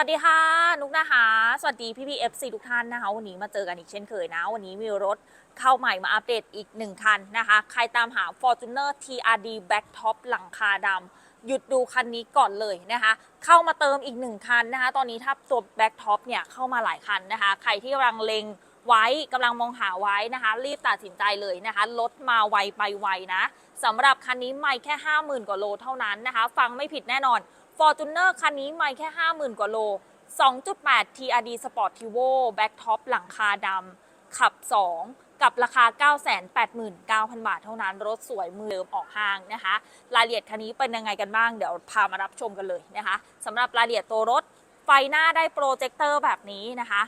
วัสดีค่ะ นุกนะคะ สวัสดีพี่พีเอฟซีทุกท่านนะคะ วันนี้มาเจอกันอีกเช่นเคยนะ วันนี้มีรถเข้าใหม่มาอัปเดตอีกหนึ่งคันนะคะ ใครตามหา Fortuner TRD Black Top หลังคาดำหยุดดูคันนี้ก่อนเลยนะคะ เข้ามาเติมอีกหนึ่งคันนะคะ ตอนนี้ถ้าตัว Black Top เนี่ยเข้ามาหลายคันนะคะ ใครที่กำลังเลงไว้กำลังมองหาไว้นะคะ รีบตัดสินใจเลยนะคะรถมาไวไปไวนะสำหรับคันนี้ไม่แค่ 50,000 กว่าโลเท่านั้นนะคะ ฟังไม่ผิดแน่นอน Fortuner คันนี้ไม่แค่ 50,000 กว่าโล 2.8 TRD Sportivo Back Top หลังคาดำขับ 2 กับราคา 989,000 บาทเท่านั้น รถสวยมือเดิมออกห้างนะคะ รายละเอียดคันนี้เป็นยังไงกันบ้าง เดี๋ยวพามารับชมกันเลยนะคะสำหรับรายละเอียดตัวรถ ไฟหน้าได้โปรเจคเตอร์แบบนี้นะคะ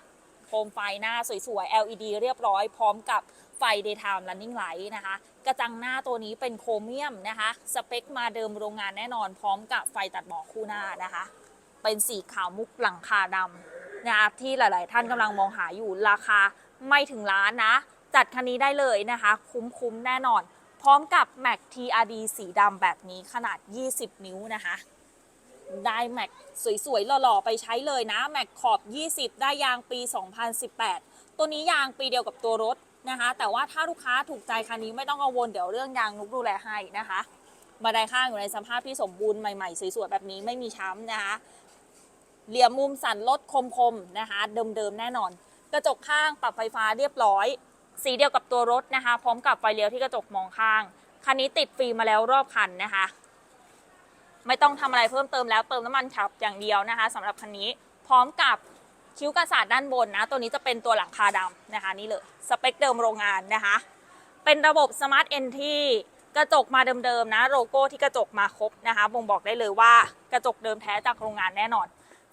โคมไฟหน้าสวยๆ LED เรียบร้อยพร้อมกับไฟ daytime running light นะคะ กระจังหน้าตัวนี้เป็นโครเมียมนะคะ สเปคมาเดิมโรงงานแน่นอนพร้อมกับไฟตัดหมอกคู่หน้านะคะ เป็นสีขาวมุกหลังคาดำนะคะที่หลาย ๆ ท่านกำลังมองหาอยู่ราคาไม่ถึงล้านนะ จัดคันนี้ได้เลยนะคะ คุ้ม ๆ แน่นอน พร้อมกับ Mac TRD สีดำแบบนี้ขนาด 20 นิ้วนะคะได้แม็กสวยๆหล่อๆไปใช้เลยนะ แม็กขอบ 20 ได้ยางปี 2018 ตัวนี้ยางปีเดียวกับตัวรถ นะคะ แต่ว่าถ้าลูกค้าถูกใจคันนี้ไม่ต้องกังวลเดี๋ยวเรื่องยางนุกดูแลให้นะคะมาได้ข้างอยู่ในสภาพที่สมบูรณ์ใหม่ๆ สวยๆแบบนี้ไม่มีช้ำนะคะ เหลี่ยมมุมสันลดคมๆนะคะ เดิมๆแน่นอน กระจกข้างปรับไฟฟ้าเรียบร้อย สีเดียวกับตัวรถนะคะ พร้อมกับไฟเลี้ยวที่กระจกมองข้าง คันนี้ติดฟรีมาแล้วรอบคันนะคะ ไม่ต้องทำอะไรเพิ่มเติมแล้วเติมน้ำมันฉับอย่างเดียวนะคะสำหรับคันนี้พร้อมกับ คิ้วกระสาดด้านบนนะ ตัวนี้จะเป็นตัวหลังคาดำนะคะนี่เลยสเปคเดิมโรงงานนะคะ เป็นระบบ Smart Entry กระจกมาเดิมๆนะโลโก้ที่กระจกมาครบนะคะบ่งบอกได้เลยว่ากระจกเดิมแท้จากโรงงานแน่นอน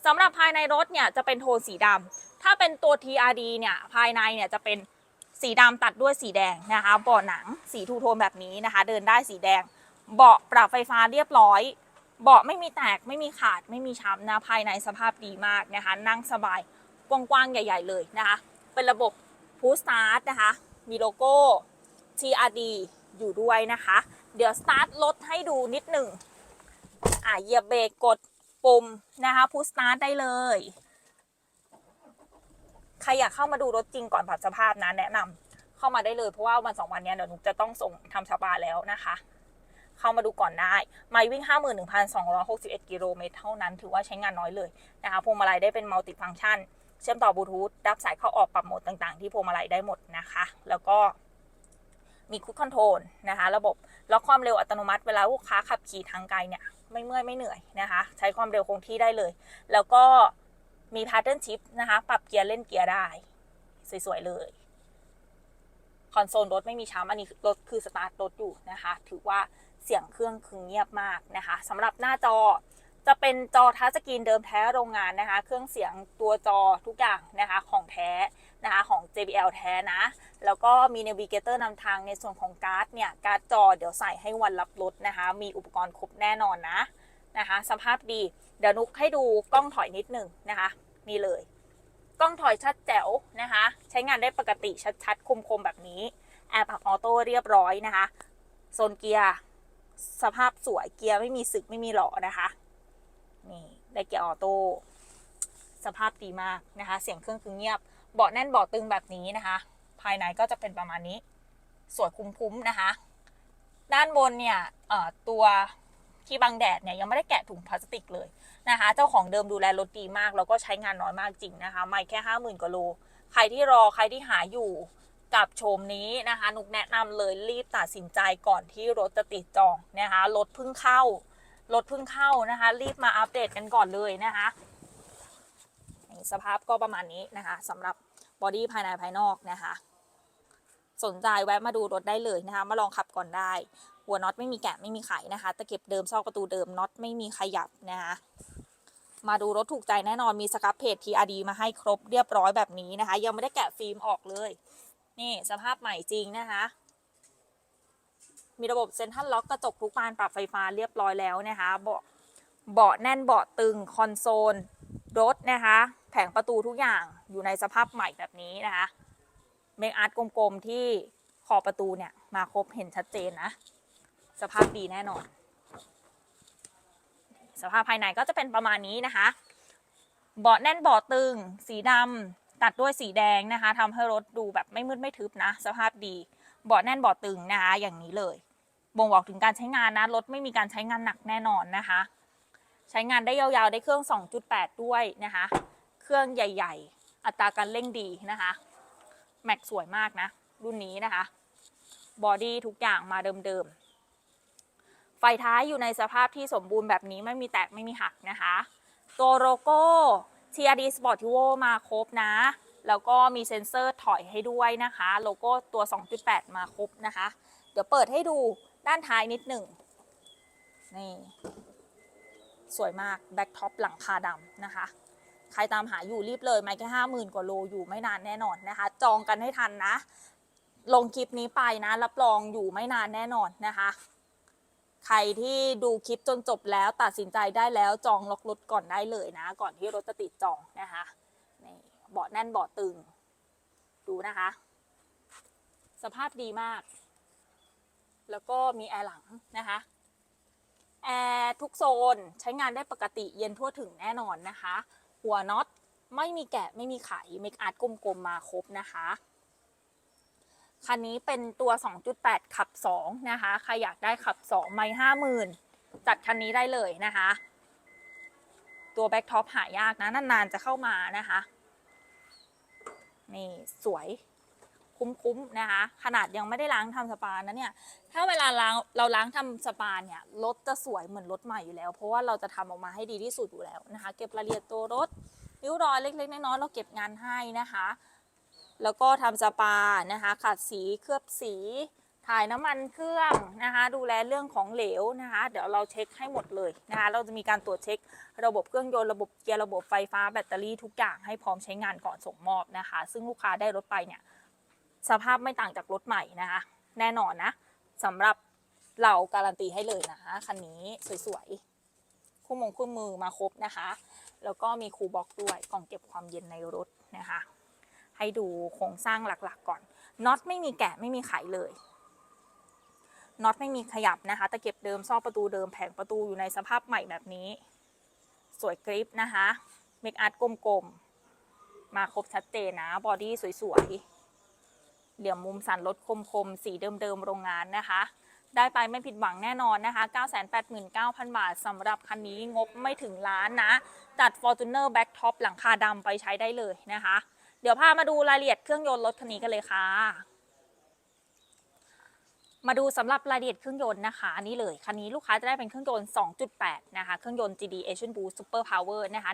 สำหรับภายในรถเนี่ยจะเป็นโทนสีดำถ้าเป็นตัว TRD เนี่ยภายในเนี่ยจะเป็นสีดำตัดด้วยสีแดงนะคะเบาะหนังสีทูโทนแบบนี้นะคะ เดินได้สีแดง เบาะปรับไฟฟ้าเรียบร้อย เบาะไม่มีแตกไม่มีขาดไม่มีช้ำนะภายในสภาพดีมากนะคะ นั่งสบายกว้างๆใหญ่ ๆ เลยนะคะ เป็นระบบ Push Start นะคะ มีโลโก้ TRD อยู่ด้วยนะคะ เดี๋ยวสตาร์ทรถให้ดูนิดหนึ่งอะเหยียบเบรกกดปุ่มนะคะ Push Start ได้เลย ใครอยากเข้ามาดูรถจริงก่อนปรับสภาพนะแนะนำเข้ามาได้เลยเพราะว่าวันสองวันนี้เดี๋ยวหนุกจะต้องส่งทำชาบาแล้วนะคะ เข้ามาดูก่อนได้ไมล์วิ่ง 51,261 กิโลเมตรเท่านั้น ถือว่าใช้งานน้อยเลยนะคะพวงมาลัยได้เป็นมัลติฟัง c t ชัน เชื่อมต่อบลูทูธรับสายเข้าออกปรับโหมดต่างๆ ที่พวงมาลัยได้หมดนะคะ แล้วก็มีคุ c คอนโทรลนะคะ ระบบล็อกความเร็วอัตโนมัติเวลาลูกค้าขับขี่ทางไกลเนี่ยไม่เมื่อยไม่เหนื่อยนะคะ ใช้ความเร็วคงที่ได้เลย แล้วก็มี pattern shift นะคะ ปรับเกียร์เล่นเกียร์ได้ สวย ๆ เลยคอนโซลรถไม่มีช้ำอันนี้รถคือสตาร์ทรถอยู่นะคะ ถือว่า เสียงเครื่องคือเงียบมากนะคะสำหรับหน้าจอจะเป็นจอทัชสกรีนเดิมแท้โรงงานนะคะ เครื่องเสียงตัวจอทุกอย่างนะคะของแท้นะคะของ JBL แท้นะ แล้วก็มี Navigator นำทางในส่วนของการ์ดเนี่ย การ์ดจอเดี๋ยวใส่ให้วันรับรถนะคะ มีอุปกรณ์ครบแน่นอนนะนะคะ สภาพดี เดี๋ยวนุกให้ดูกล้องถอยนิดหนึ่งนะคะ นี่เลย กล้องถอยชัดแจ๋วนะคะ ใช้งานได้ปกติชัดๆคมๆแบบนี้แอร์ปรับออโต้เรียบร้อยนะคะโซนเกียร์ สภาพสวยเกียร์ไม่มีสึกไม่มีหล่อนะคะ นี่ได้เกียร์ออโต้สภาพดีมากนะคะ เสียงเครื่องคือเงียบ เบาะแน่นเบาะตึงแบบนี้นะคะ ภายในก็จะเป็นประมาณนี้ สวยคุ้มๆนะคะ ด้านบนเนี่ยเอ่อตัวที่บังแดดเนี่ยยังไม่ได้แกะถุงพลาสติกเลยนะคะ เจ้าของเดิมดูแลรถดีมาก แล้วก็ใช้งานน้อยมากจริงนะคะ ไม่แค่ห้าหมื่นกว่าโล ใครที่รอใครที่หาอยู่ กับโฉมนี้นะคะ นุกแนะนำเลยรีบตัดสินใจก่อนที่รถจะติดจองนะคะรถเพิ่งเข้ารถเพิ่งเข้านะคะ รีบมาอัปเดตกันก่อนเลยนะคะสภาพก็ประมาณนี้นะคะสำหรับบอดี้ภายในภายนอกนะคะ สนใจแวะมาดูรถได้เลยนะคะ มาลองขับก่อนได้ หัวน็อตไม่มีแกะไม่มีไขนะคะตะเข็บเดิมซอกประตูเดิมน็อตไม่มีขยับนะคะมาดูรถถูกใจแน่นอนมีสครับเพจ TRD มาให้ครบเรียบร้อยแบบนี้นะคะ ยังไม่ได้แกะฟิล์มออกเลย นี่สภาพใหม่จริงนะคะ มีระบบเซ็นทรัลล็อกกระจกทุกบานปรับไฟฟ้าเรียบร้อยแล้วนะคะเบาะเบาะแน่นเบาะตึงคอนโซลรถนะคะ แผงประตูทุกอย่างอยู่ในสภาพใหม่แบบนี้นะคะเมคอาร์ตกลมๆที่ขอบประตูเนี่ยมาครบเห็นชัดเจนนะ สภาพดีแน่นอน สภาพภายในก็จะเป็นประมาณนี้นะคะ เบาะแน่นเบาะตึง สีดำ ตัดด้วยสีแดงนะคะทำให้รถดูแบบไม่มืดไม่ทึบนะ สภาพดีเบาะแน่นเบาะตึงนะคะ อย่างนี้เลยบ่งบอกถึงการใช้งานนะรถไม่มีการใช้งานหนักแน่นอนนะคะ ใช้งานได้ยาวๆได้เครื่อง 2.8 ด้วยนะคะ เครื่องใหญ่ ๆ อัตราการเร่งดีนะคะแม็กสวยมากนะ รุ่นนี้นะคะบอดี้ทุกอย่างมาเดิมๆไฟท้ายอยู่ในสภาพที่สมบูรณ์แบบนี้ไม่มีแตกไม่มีหักนะคะ ตัวโลโก้ TRD Sportivo มาครบนะ แล้วก็มีเซ็นเซอร์ถอยให้ด้วยนะคะ โลโก้ตัว 2.8 มาครบนะคะ เดี๋ยวเปิดให้ดูด้านท้ายนิดหนึ่งนี่สวยมากแบ็คท็อปหลังคาดำนะคะ ใครตามหาอยู่รีบเลย ไม่แค่ห้าหมื่นกว่าโลอยู่ไม่นานแน่นอนนะคะ จองกันให้ทันนะ ลงคลิปนี้ไปนะ รับรองอยู่ไม่นานแน่นอนนะคะ ใครที่ดูคลิปจนจบแล้วตัดสินใจได้แล้วจองล็อกรถก่อนได้เลยนะ ก่อนที่รถจะติดจองนะคะนี่เบาะแน่นเบาะตึง ดูนะคะ สภาพดีมาก แล้วก็มีแอร์หลังนะคะแอร์ทุกโซนใช้งานได้ปกติเย็นทั่วถึงแน่นอนนะคะ หัวน็อตไม่มีแกะไม่มีไขเมคอาร์ตกลมๆมาครบนะคะ คันนี้เป็นตัว 2.8 ขับ 2 นะคะ ใครอยากได้ขับ 2 ไม่ห้าหมื่นจัดคันนี้ได้เลยนะคะ ตัวแบ็คท็อปหายากนะ นาน ๆ จะเข้ามานะคะ นี่ สวยคุ้มๆนะคะ ขนาดยังไม่ได้ล้างทำสปานะเนี่ย ถ้าเวลาล้างเราล้างทำสปาเนี่ยรถจะสวยเหมือนรถใหม่อยู่แล้ว เพราะว่าเราจะทำออกมาให้ดีที่สุดอยู่แล้วนะคะ เก็บรายละเอียดตัวรถริ้วรอยเล็กๆน้อยๆเราเก็บงานให้นะคะ แล้วก็ทำสปานะคะขัดสีเคลือบสี ถ่ายน้ำมันเครื่องนะคะ ดูแลเรื่องของเหลวนะคะ เดี๋ยวเราเช็คให้หมดเลยนะคะ เราจะมีการตรวจเช็คระบบเครื่องยนต์ระบบเกียร์ระบบไฟฟ้าแบตเตอรี่ทุกอย่างให้พร้อมใช้งานก่อนส่งมอบนะคะ ซึ่งลูกค้าได้รถไปเนี่ยสภาพไม่ต่างจากรถใหม่นะคะ แน่นอนนะสำหรับเราการันตีให้เลยนะคะคันนี้สวยๆคู่มงคู่มือมาครบนะคะ แล้วก็มีคูลบ็อกด้วยกล่องเก็บความเย็นในรถนะคะ ให้ดูโครงสร้างหลักๆ ก่อนน็อตไม่มีแกะไม่มีไขเลยน็อตไม่มีขยับนะคะตะเก็บเดิมซอกประตูเดิมแผงประตูอยู่ในสภาพใหม่แบบนี้ สวยกริปนะคะเมคอาร์ตกลมๆมาครบชัดเจนนะบอดี้สวยๆเหลี่ยมมุมสันรถคมๆ สีเดิมๆโรงงานนะคะ ได้ไปไม่ผิดหวังแน่นอนนะคะ 989,000 บาทสำหรับคันนี้งบไม่ถึงล้านนะ จัด Fortuner Back Top หลังคาดำไปใช้ได้เลยนะคะ เดี๋ยวพามาดูรายละเอียดเครื่องยนต์รถคันนี้กันเลยค่ะ มาดูสำหรับรายละเอียดเครื่องยนต์นะคะอันนี้เลยคันนี้ลูกค้าจะได้เป็นเครื่องยนต์ 2.8 นะคะ เครื่องยนต์ GD Asian Boost Super Power นะคะ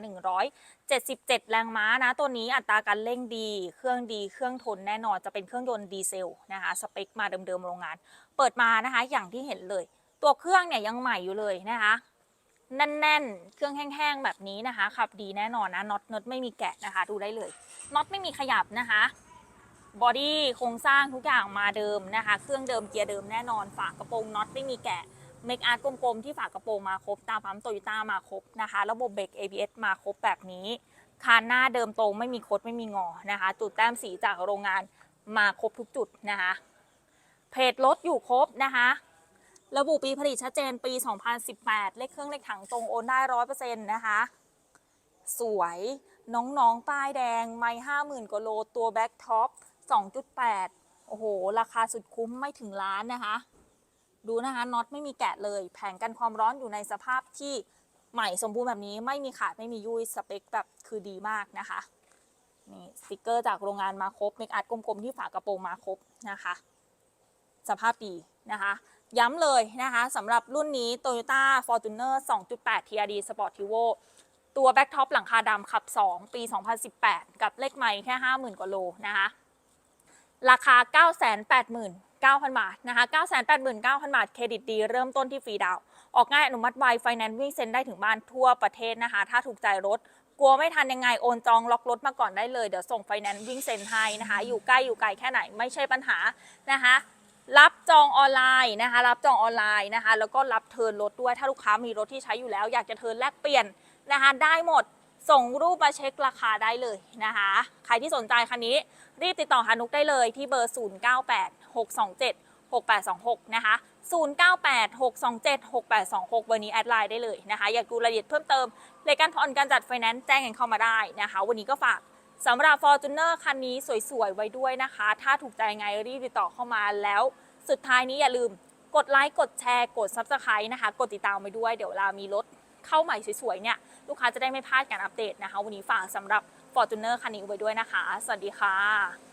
177 แรงม้านะ ตัวนี้อัตราการเร่งดี เครื่องดี เครื่องทนแน่นอน จะเป็นเครื่องยนต์ดีเซลนะคะ สเปคมาเดิมๆโรงงาน เปิดมานะคะ อย่างที่เห็นเลย ตัวเครื่องเนี่ยยังใหม่อยู่เลยนะคะ แน่นๆ เครื่องแห้งๆ แบบนี้นะคะ ขับดีแน่นอนนะ น็อตน็อตไม่มีแกะนะคะ ดูได้เลย น็อตไม่มีขยับนะคะ บอดี้โครงสร้างทุกอย่างมาเดิมนะคะ เครื่องเดิมเกียร์เดิมแน่นอน ฝากระโปรงน็อตไม่มีแกะ เมคอาร์ตกลมๆ ที่ฝากระโปรงมาครบ ตาปั๊มโตโยต้ามาครบนะคะ ระบบเบรก ABS มาครบแบบนี้ คานหน้าเดิมตรงไม่มีคดไม่มีงอนะคะ จุดแต้มสีจากโรงงานมาครบทุกจุดนะคะ เพจรถอยู่ครบนะคะ ระบุปีผลิตชัดเจนปี 2018 เลขเครื่องเลขถังตรงโอนได้ร้อยเปอร์เซ็นต์นะคะ สวยน้องๆ ป้ายแดง ไม่ห้าหมื่นกว่าโล ตัวแบ็คท็อป 2.8 โอ้โห ราคาสุดคุ้มไม่ถึงล้านนะคะ ดูนะคะน็อตไม่มีแกะเลย แผงกันความร้อนอยู่ในสภาพที่ใหม่สมบูรณ์แบบนี้ไม่มีขาดไม่มียุยสเปคแบบคือดีมากนะคะนี่สติกเกอร์จากโรงงานมาครบเมคอาร์ตกลมๆที่ฝากระโปรงมาครบนะคะ สภาพดีนะคะ ย้ำเลยนะคะสำหรับรุ่นนี้ Toyota Fortuner 2.8 TRD Sport Tivo ตัวแบ็ k ท็อปหลังคาดำขับ 2 ปี 2018 กับเลขไมล์แค่ 50,000 กว่าโลนะคะราคา 989,000 บาทนะคะ989,000 บาท เครดิตดีเริ่มต้นที่ฟรีดาว ออกง่ายอนุมัติไวไฟแนนซ์วิ่งเซ็นได้ถึงบ้านทั่วประเทศนะคะ ถ้าถูกใจรถ กลัวไม่ทันยังไง โอนจองล็อกรถมาก่อนได้เลย เดี๋ยวส่งไฟแนนซ์วิ่งเซ็นให้นะคะ อยู่ใกล้อยู่ไกลแค่ไหนไม่ใช่ปัญหานะคะ รับจองออนไลน์นะคะ รับจองออนไลน์นะคะ แล้วก็รับเทิร์นรถด้วยถ้าลูกค้ามีรถที่ใช้อยู่แล้ว อยากจะเทิร์นแลกเปลี่ยนนะคะ ได้หมดส่งรูปมาเช็คราคาได้เลยนะคะ ใครที่สนใจคันนี้ รีบติดต่อหานุกได้เลยที่เบอร์ 0986276826 นะคะ 0986276826 เบอร์นี้แอดไลน์ได้เลยนะคะ อยากดูรายละเอียดเพิ่มเติมรายการผ่อนการจัดไฟแนนซ์แจ้งกันเข้ามาได้นะคะ วันนี้ก็ฝาก สำหรับ Fortuner คันนี้สวยๆ ไว้ด้วยนะคะ ถ้าถูกใจไงรีบติดต่อเข้ามาแล้ว สุดท้ายนี้อย่าลืมกดไลค์ กดแชร์ กด Subscribe นะคะ กดติดตามไปด้วยเดี๋ยวเวลามีรถเข้าใหม่สวยๆ เนี่ย ลูกค้าจะได้ไม่พลาดการอัปเดตนะคะ วันนี้ฝากสำหรับ Fortuner คันนี้ไว้ด้วยนะคะ สวัสดีค่ะ